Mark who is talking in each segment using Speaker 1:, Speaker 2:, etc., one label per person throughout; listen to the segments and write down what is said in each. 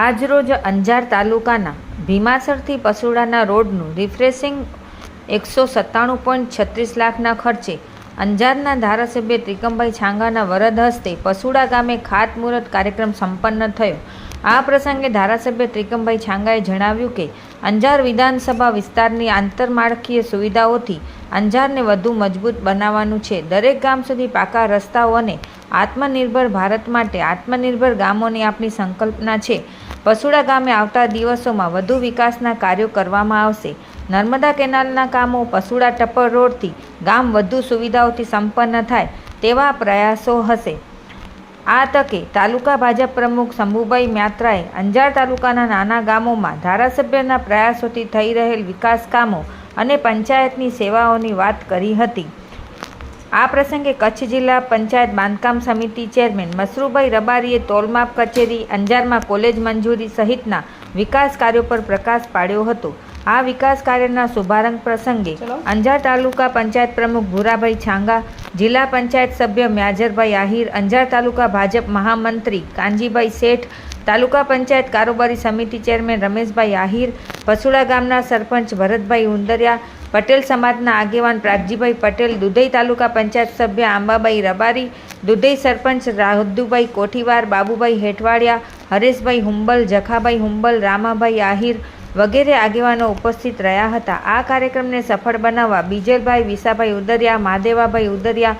Speaker 1: આજરોજ અંજાર તાલુકાના ભીમાસરથી પસુડાના રોડનું રિફ્રેશિંગ એકસો સત્તાણું પોઈન્ટ છત્રીસ લાખના ખર્ચે અંજારના ધારાસભ્ય ત્રિકમભાઈ છાંગાના વરદ હસ્તે પસુડા ગામે ખાતમુહૂર્ત કાર્યક્રમ સંપન્ન થયો. આ પ્રસંગે ધારાસભ્ય ત્રિકમભાઈ છાંગાએ જણાવ્યું કે, અંજાર વિધાનસભા વિસ્તારની આંતરમાળખીય સુવિધાઓથી અંજારને વધુ મજબૂત બનાવવાનું છે. દરેક ગામ સુધી પાકા રસ્તાઓ અને આત્મનિર્ભર ભારત માટે આત્મનિર્ભર ગામોની આપણી સંકલ્પના છે. પસુડા ગામે આવતા દિવસોમાં વધુ વિકાસના કાર્યો કરવામાં આવશે. નર્મદા કેનાલના કામો પસુડા ટપ્પર રોડથી ગામ વધુ સુવિધાઓથી સંપન્ન થાય તેવા પ્રયાસો હશે. આ તકે તાલુકા ભાજપ પ્રમુખ શંભુભાઈ મ્યાત્રાએ અંજાર તાલુકાના નાના ગામોમાં ધારાસભ્યના પ્રયાસોથી થઈ રહેલ વિકાસ કામો અને પંચાયતની સેવાઓની વાત કરી હતી. આ પ્રસંગે કચ્છ જિલ્લા પંચાયત બાંધકામ સમિતિ ચેરમેન મસરૂભાઈ રબારીએ તોલમાપ કચેરી અંજારમાં કોલેજ મંજૂરી સહિતના વિકાસ કાર્યો પર પ્રકાશ પાડ્યો હતો. આ વિકાસ કાર્યના શુભારંભ પ્રસંગે અંજાર તાલુકા પંચાયત પ્રમુખ ભૂરાભાઈ છાંગા જિલ્લા પંચાયત સભ્ય મ્યાજરભાઈ આહિર, અંજાર તાલુકા ભાજપ મહામંત્રી કાનજીભાઈ શેઠ, તાલુકા પંચાયત કારોબારી સમિતિ ચેરમેન રમેશભાઈ આહિર, પસુડા ગામના સરપંચ ભરતભાઈ ઉંદરિયા, પટેલ સમાજના આગેવાન પ્રાગજીભાઈ પટેલ, દુધઈ તાલુકા પંચાયત સભ્ય આંબાબાઈ રબારી, દુધઈ સરપંચ રાહુદુભાઈ કોઠીવાર, બાબુભાઈ હેઠવાડિયા, હરેશભાઈ હુંબલ, જખાભાઈ હુંબલ, રામાભાઈ આહિર વગેરે આગેવાનો ઉપસ્થિત રહ્યા હતા. આ કાર્યક્રમને સફળ બનાવવા બીજલભાઈ, વિસાભાઈ ઉદરિયા, મહાદેવાભાઈ ઉદરિયા,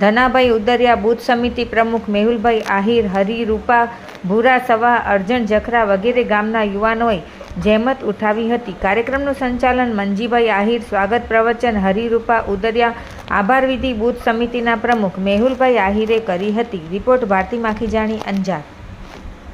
Speaker 1: ધનાભાઈ ઉદરિયા, બૂથ સમિતિ પ્રમુખ મેહુલભાઈ આહિર, હરિરૂપા, ભૂરા સવા, અર્જણ જખરા વગેરે ગામના યુવાનોએ જહેમત ઉઠાવી હતી. કાર્યક્રમનું સંચાલન મંજીભાઈ આહિર, સ્વાગત પ્રવચન હરિરૂપા ઉદરિયા, આભાર વિધિ બૂથ સમિતિના પ્રમુખ મેહુલભાઈ આહિરે કરી હતી. રિપોર્ટ ભારતી માખીજાણી અંજાર.